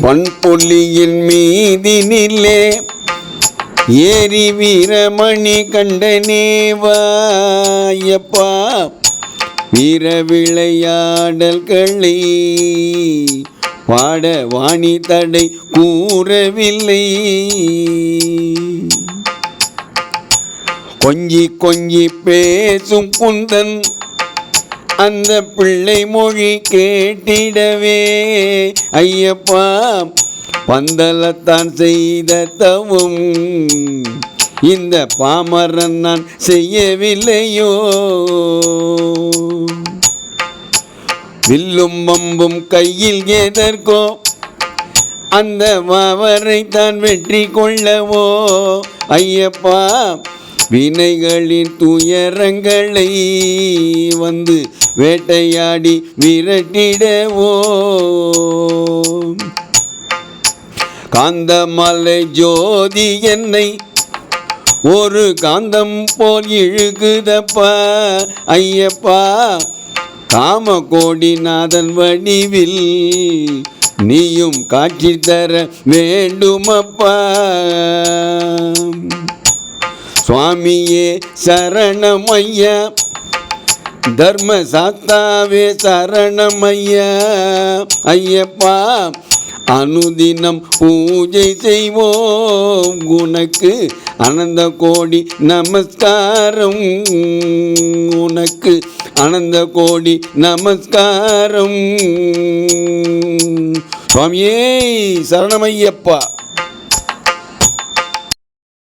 பண்பொல்லியின் மீதினிலே ஏரி வீரமணி கண்டனேவாயப்பா வீர விளையாடல்களை பாட வாணி தடை கூறவில்லை. கொஞ்சி கொஞ்சி பேசும் குந்தன் அந்த பிள்ளை மொழி கேட்டிடவே. ஐயப்பா பந்தலத்தான் செய்த தவும். இந்த பாமரன் நான் செய்யவில்லையோ. வில்லும் பம்பும் கையில் எதற்கோ. அந்த மாவரை தான் வெற்றி கொள்ளவோ. ஐயப்பா வினைகளின் துயரங்களை வந்து வேட்டையாடி விரட்டிடவோ காந்தமலை ஜோதி என்னை ஒரு காந்தம் போல் இழுகுதப்பா ஐயப்பா. காம கோடிநாதன் வடிவில் நீயும் காட்சி தர வேண்டுமப்பா. சுவாமியே சரணமையா தர்ம சாத்தாவே சரணமையா ஐயப்பா அனுதினம் பூஜை செய்வோம். உனக்கு அனந்த கோடி நமஸ்காரம். உனக்கு அனந்த கோடி நமஸ்காரம். சுவாமியே சரணமையப்பா.